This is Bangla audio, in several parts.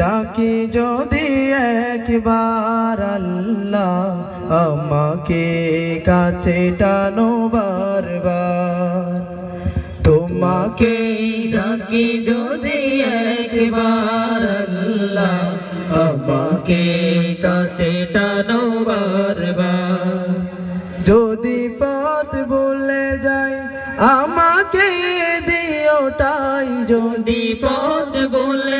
ডাকি যদি একবার আল্লাহ আমাকে কাছে টানো বারবার। তোমাকে ডাকি যদি একবার আল্লাহ আমাকে কাছে টানো বারবার। যদি পথ বলে যাই, আমাকে দিওটাই যদি পথ ভুলে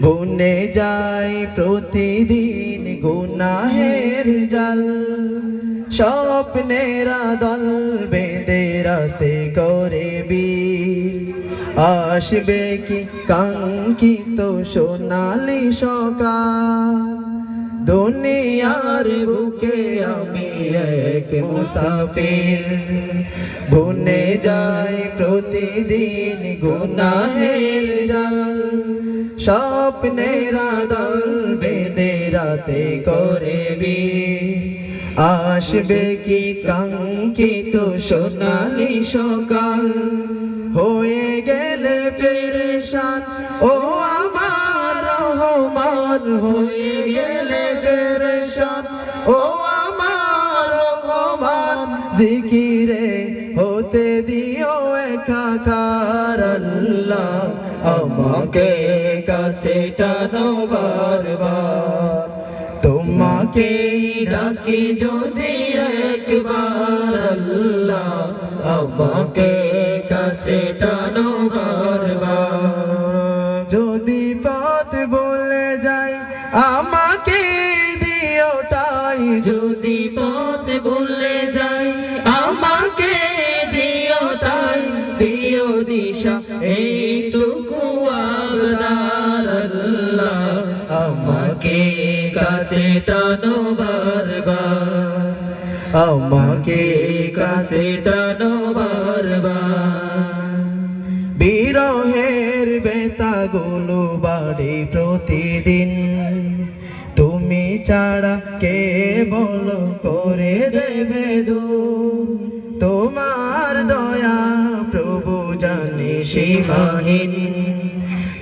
বনে যাই প্রতিদিন গুনাহের জাল। স্বপ্নেরা দল বেঁধে রাতে করে বি আসবে কি কাঙ্ক্ষিত সোনালি সকাল? দুনিয়ার বুকে আমি এক মুসাফির। বনে যাই প্রতিদিন গুনাহের জল। স্বপ্নেরা দল বেঁধে রাতে করে বি আসবে কি কাঙ্ক্ষিত সোনালি সকাল? হয়ে গেলে পেরেশান, ও আমার রহমান। হয়ে গেলে পেরেশান, ও আমার রহমান। জিকিরে হতে দিও একাকার আল্লাহ। আমাকে কাছে টানো বারবার তোমাকে ডাকি যদি একবার আল্লাহ, আমাকে কাছে টানো বারবার যদি পথ বলে যাই, আমাকে দিওটাই যদি পথ বলে কাছে টানো বারবার আমাকে কাছে টানো বারবার বিরহের বেতাগুলো বাড়ি প্রতিদিন। তুমি ছাড়া কে বল করে দেবে দু তোমার দয়া প্রভু জানি সীমাহীন।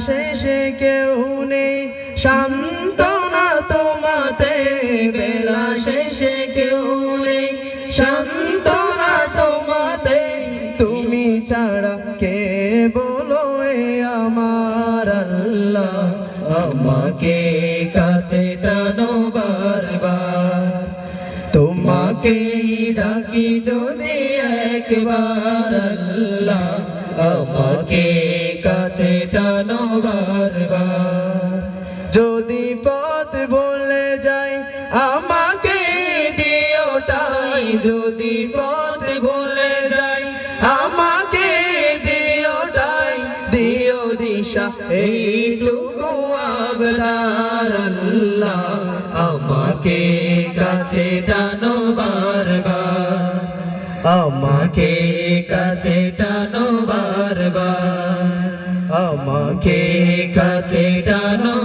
শেষে কেউ নেই। শান্তনা তোমাতে, বেলা শেষে কেউ নেই। শান্তনা তোমাতে, তুমি ছাড়া কে বলো এ আমার আল্লাহ? আমাকে কাছে টানো বারবার। তোমাকে ডাকি যদি একবার আল্লাহ, আমাকে কাছে বারবার। যদি পথ বলে যাই, আমাকে দিওটাই যদি পথ বলে যাই, আমাকে দিওটাই দিও দিশা, এইটুকু আবদার আল্লাহ আমাকে কাছে টানো বারবার। আমাকে কাছে টানো বারবার। আমাকে কাছে টানো